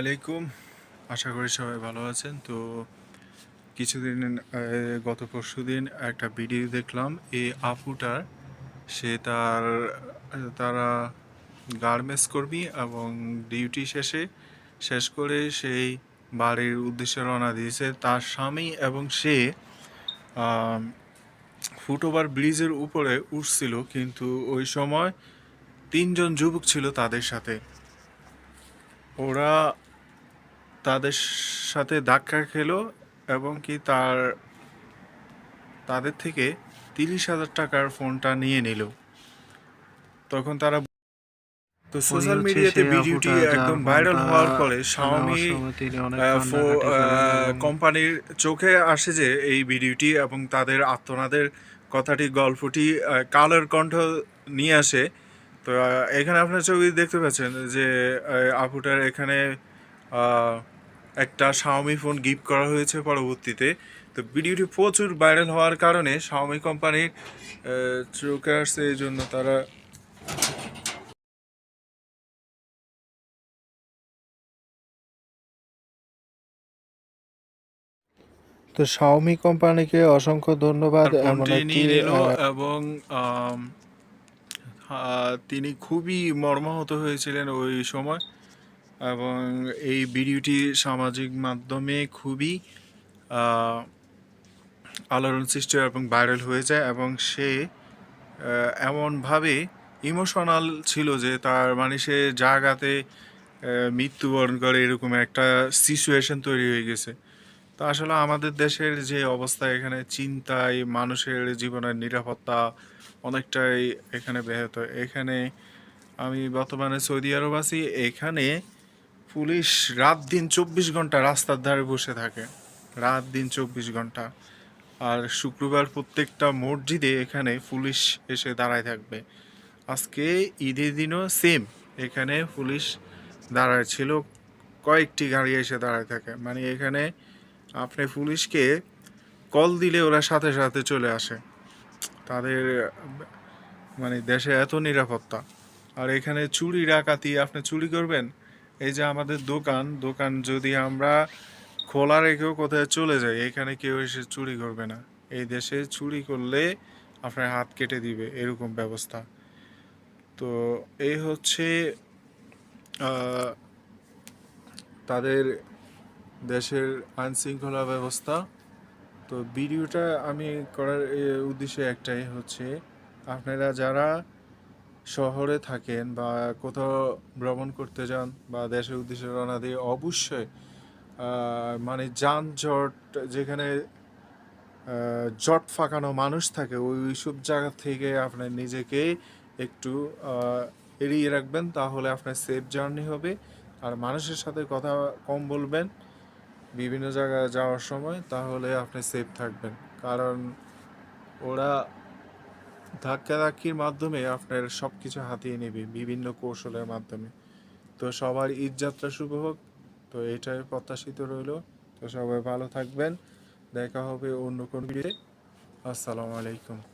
আলাইকুম। আশা করি সবাই ভালো আছেন। তো কিছুদিন গত পরশু দিন একটা ভিডিও দেখলাম। এই আপুটার, সে তার, তারা গার্মেন্টস কর্মী এবং ডিউটি শেষে, শেষ করে সেই বাড়ির উদ্দেশ্যে রওনা দিয়েছে। তার স্বামী এবং সে ফুটওভার ব্রিজের উপরে উঠছিল, কিন্তু ওই সময় তিনজন যুবক ছিল তাদের সাথে। ওরা তাদের সাথে ধাক্কা খেলো এবং কি তার তাদের থেকে তিরিশ হাজার টাকার ফোনটা নিয়ে নিল। তখন তারা তো সোশ্যাল মিডিয়াতে ভিডিওটি একদম ভাইরাল হওয়ার পরে শাওমি কোম্পানির চোখে আসে যে এই ভিডিওটি এবং তাদের আত্মনাদের কথাটি গল্পটি কালের কণ্ঠ নিয়ে আসে। তো এখানে আপনার ছবি দেখতে পাচ্ছেন যে আপুটার এখানে আহ, একটা শাওমি ফোন গিফট করা হয়েছে পরবর্তীতে। তো ভিডিওটি প্রচুর ভাইরাল হওয়ার কারণে শাওমি কোম্পানির আসছে এই জন্য তারা তো শাওমি কোম্পানিকে অসংখ্য ধন্যবাদ। এবং তিনি খুবই মর্মাহত হয়েছিলেন ওই সময়। এবং এই ভিডিওটি সামাজিক মাধ্যমে খুবই আলোড়ন সৃষ্টি এবং ভাইরাল হয়ে যায় এবং সে এমনভাবে ইমোশনাল ছিল যে তার মানে সে জায়গাতে মৃত্যুবরণ করে এরকম একটা সিচুয়েশন তৈরি হয়ে গেছে। তো আসলে আমাদের দেশের যে অবস্থা এখানে, চিন্তায় মানুষের জীবনের নিরাপত্তা অনেকটাই এখানে ব্যাহত। এখানে আমি বর্তমানে সৌদি আরব আছি, এখানে পুলিশ রাত দিন চব্বিশ ঘণ্টা রাস্তার ধারে বসে থাকে। রাত দিন চব্বিশ ঘণ্টা। আর শুক্রবার প্রত্যেকটা মসজিদে এখানে পুলিশ এসে দাঁড়ায় থাকবে। আজকে ঈদের দিনও সেম এখানে পুলিশ দাঁড়ায় ছিল। কয়েকটি গাড়ি এসে দাঁড়ায় থাকে। মানে এখানে আপনি পুলিশকে কল দিলে ওরা সাথে সাথে চলে আসে। তাদের মানে দেশে এত নিরাপত্তা। আর এখানে চুরি ডাকাতি আপনি চুরি করবেন? এই যে আমাদের দোকান দোকান যদি আমরা খোলা রেখেও কোথায় চলে যাই, এখানে কেউ এসে চুরি করবে না। এই দেশে চুরি করলে আপনার হাত কেটে দিবে, এরকম ব্যবস্থা। তো এই হচ্ছে তাদের দেশের আইন শৃঙ্খলা ব্যবস্থা। তো ভিডিওটা আমি করার উদ্দেশ্য একটাই হচ্ছে, আপনারা যারা শহরে থাকেন বা কোথাও ভ্রমণ করতে যান বা দেশের উদ্দেশ্যে রওনা দিয়ে অবশ্যই মানে যানজট যেখানে জট ফাঁকানো মানুষ থাকে, ওই সব জায়গা থেকে আপনার নিজেকে একটু এড়িয়ে রাখবেন, তাহলে আপনার সেফ জার্নি হবে। আর মানুষের সাথে কথা কম বলবেন, বিভিন্ন জায়গায় যাওয়ার সময়, তাহলে আপনি সেফ থাকবেন। কারণ ওরা ধাক্কাধাক্কির মাধ্যমে আপনার সব কিছু হাতিয়ে নেবে বিভিন্ন কৌশলের মাধ্যমে। তো সবার ঈদ যাত্রা শুভ হোক। তো এটাই প্রত্যাশিত রইল। তো সবাই ভালো থাকবেন। দেখা হবে অন্য কোন আসসালামু আলাইকুম।